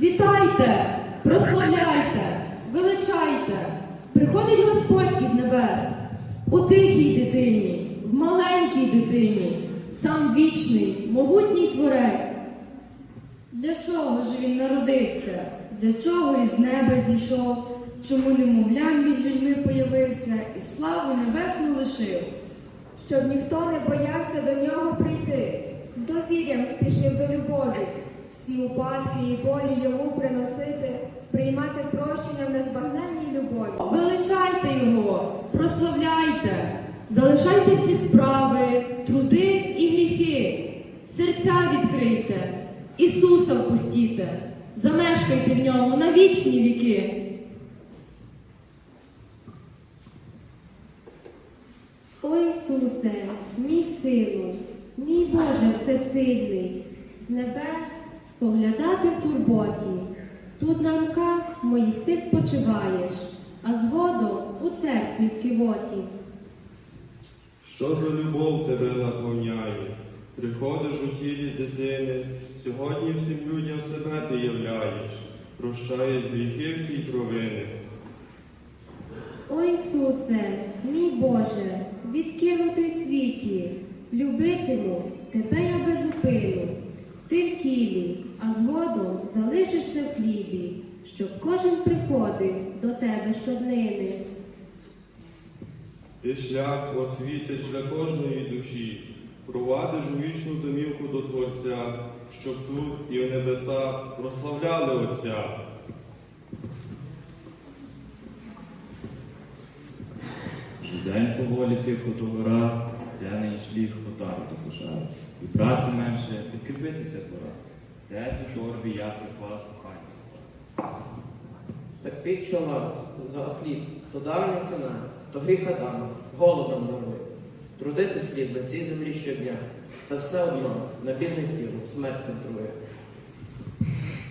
Вітайте, прославляйте, величайте. Приходить Господь із небес у тихій дитині, в маленькій дитині, сам вічний, могутній творець. Для чого ж він народився? Для чого із неба зійшов? Чому немовлям між людьми появився і славу небесну лишив? щоб ніхто не боявся до нього прийти, з довір'ям спішив до любові, всі упадки і болі йому приносити, приймати прощення в незбагненній любові. Величайте його, прославляйте, залишайте всі справи, труди і гріхи, серця відкрийте, Ісуса впустіте, замешкайте в ньому на вічні віки. О Ісусе, мій сину, мій Боже всесильний, з небес споглядати в турботі. Тут на руках моїх ти спочиваєш, а згодом у церкві в кивоті. Що за любов тебе наповняє? Приходиш у тілі дитини, сьогодні всім людям себе ти являєш, прощаєш гріхи всі провини. О Ісусе, мій Боже, відкинутий світі, любитиму тебе я безупину. Ти в тілі, а згодом залишишся в хлібі, щоб кожен приходив до тебе щоднини. Ти шлях освітиш для кожної душі, провадиш у вічну домівку до Творця, щоб тут і в небесах прославляли Отця. Вже день поволі тихо до гора, де шліх отару до пожару. І праці менше, підкріпитися пора. Десь у торбі я приклас коханця. Так під чола за хліб, то давня ціна, то гріх Адама, голодом дарує. Трудити слід на цій землі щодня, та все одно на бідне тіло смерть контрує.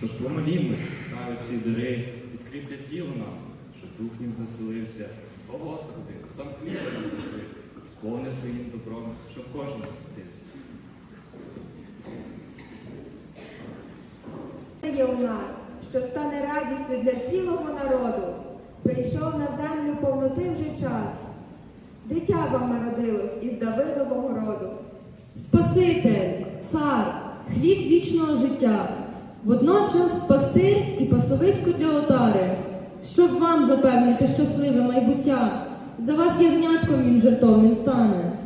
Тож помолімось, хай ці дари підкріплять тіло нам, щоб дух ним заселився. О Господи, сам хліб нам пішли, сповни своїм добром, щоб кожен наситився. є у нас, що стане радістю для цілого народу. Прийшов на землю повноти вже час. Дитя вам народилось із Давидового роду. Спаситель, цар, хліб вічного життя, водночас пастир і пасовисько для отари, щоб вам запевнити щасливе майбуття, за вас ягнятком він жертовним стане.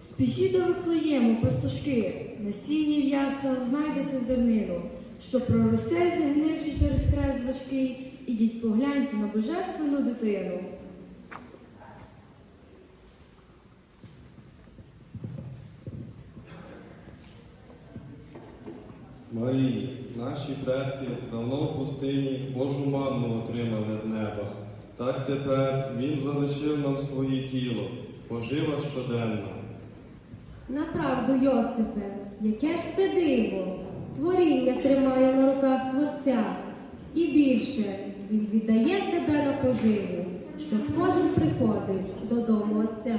Спішіть до Вифлеєму, пастушки, на сіні в яслах знайдете зернину, що проросте, зігнивши через хрест важкий, ідіть погляньте на божественну дитину. Марії, наші предки давно в пустині Божу манну отримали з неба. Так тепер Він залишив нам своє тіло, пожива щоденно. Направду, Йосипе, яке ж це диво! Творіння тримає на руках Творця. І більше він віддає себе на поживу, щоб кожен приходив додому Отця.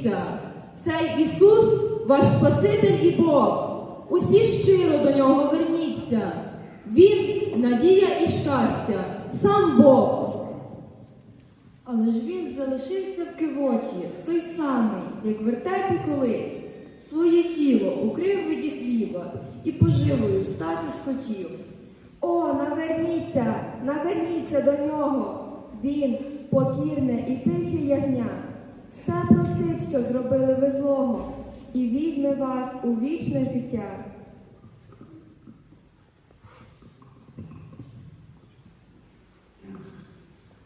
подивіться, цей Ісус ваш Спаситель і Бог. Усі щиро до нього верніться. Він надія і щастя, сам Бог. Але ж він залишився в кивоті, той самий, як вертепі колись. Своє тіло укрив виді хліба і поживою стати схотів. О, наверніться, наверніться до нього. Він покірне і тихе ягня. Все простить, що зробили ви злого, і візьме вас у вічне життя.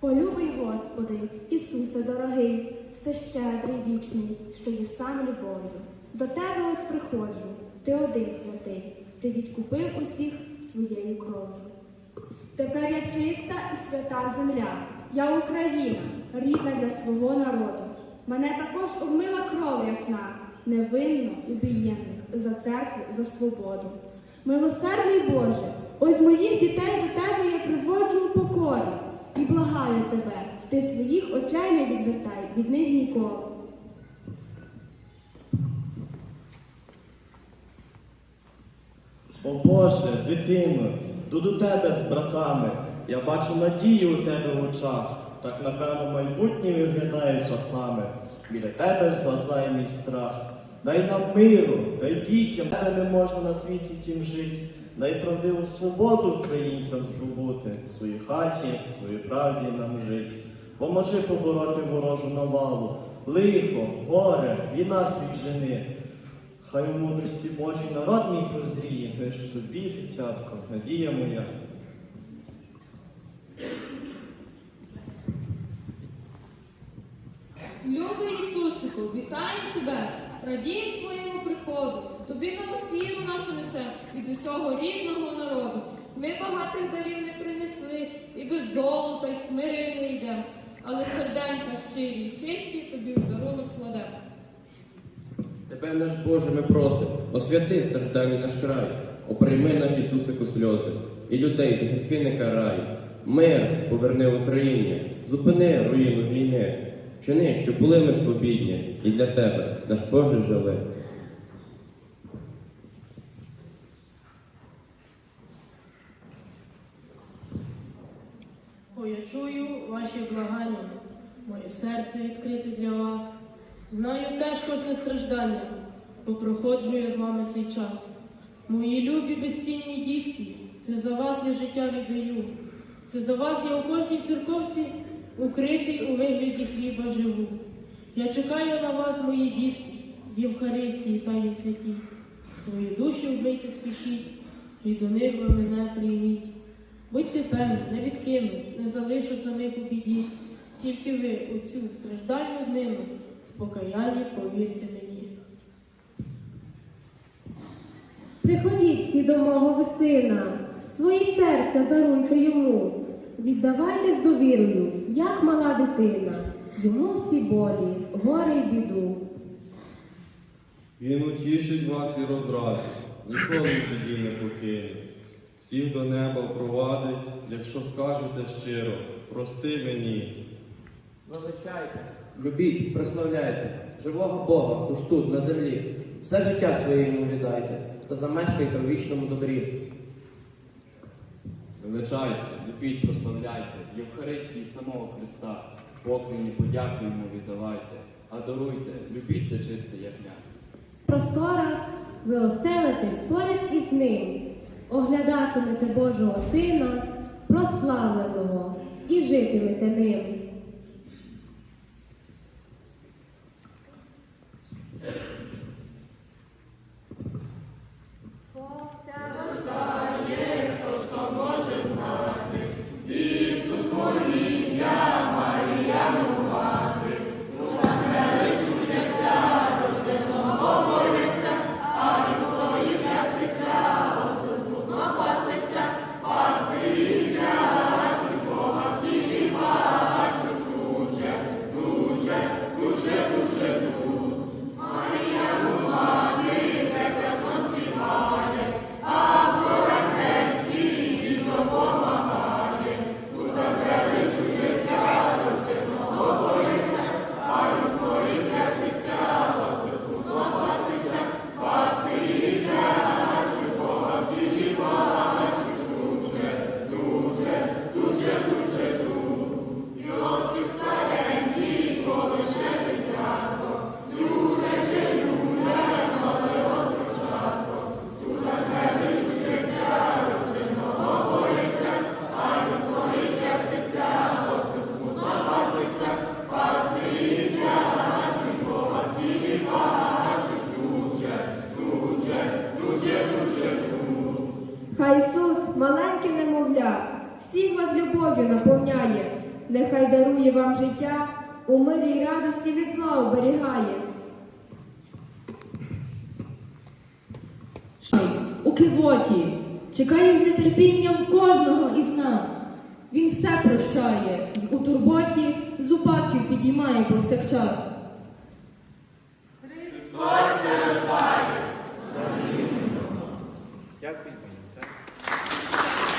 Полюбий Господи, Ісусе дорогий, всещедрий вічний, що є сам любов'ю. До Тебе ось приходжу, Ти один святий, Ти відкупив усіх своєю кров'ю. Тепер я чиста і свята земля. Я Україна, рідна для свого народу. Мене також обмила кров ясна, невинно убієнних за церкву, за свободу. Милосердний Боже, ось моїх дітей до тебе я приводжу у покорі і благаю тебе, ти своїх очей не відвертай від них ніколи. О Боже, дитино, до тебе з братами. Я бачу надію у тебе в очах. Так, напевно, майбутнє виглядає часами. Біля тебе ж згасає мій страх. Дай нам миру, дай дітям, тебе не можна на світі тім жить. Дай правдиву свободу українцям здобути. В своїй хаті, в твоїй правді нам жить. Поможи побороти ворожу навалу, лихо, горе, війна світ жени. Хай у мудрості Божій народ мій прозріє, лиш тобі, дитятко, надія моя. Любий Ісусику, вітаємо тебе, радіємо твоєму приходу, тобі нову фіру нашу несем від усього рідного народу. Ми багатих дарів не принесли, і без золота й смирили йдем, але серденька щирі, й чисті тобі в дарунок кладем. Тебе, наш Боже, ми просимо, освяти страждальний наш край, оприйми наш Ісусику сльози, і людей за гріхи не карай. Мир поверни Україні, зупини руїну війни, вчини, щоб були ми свобідні, і для тебе, наш Боже, жили. Бо я чую ваші благання, моє серце відкрите для вас. Знаю теж кожне страждання, бо проходжу я з вами цей час. Мої любі безцінні дітки, це за вас я життя віддаю. Це за вас я у кожній церковці укритий у вигляді хліба живу. Я чекаю на вас, мої дітки, в Євхаристії та є святі. Свою душу вбийте спішіть, і до них ви мене прийміть. Будьте певні, не відкину, не залишу самих у біді. Тільки ви у цю страждальну днину в покаянні повірте мені. Приходіть всі до мого сина, свої серця даруйте йому. Віддавайте з довірою, як мала дитина, йому всі болі, горе й біду. Він утішить вас і розрадить, ніколи тоді не покине. Всіх до неба впровадить, якщо скажете щиро, прости мені. Величайте, любіть, прославляйте живого Бога ось тут, на землі. Все життя своє йому віддайте та замешкайте у вічному добрі. Величайте, любіть, прославляйте, Євхаристії самого Христа, поклені, подяку йому віддавайте, а даруйте, любіть це чисте ягня. Просторах ви оселитесь поряд із ним, оглядатимете Божого Сина, прославленого, і житимете ним. Оберігає. У кивоті чекає з нетерпінням кожного із нас. Він все прощає, й у турботі з упадків підіймає повсякчас.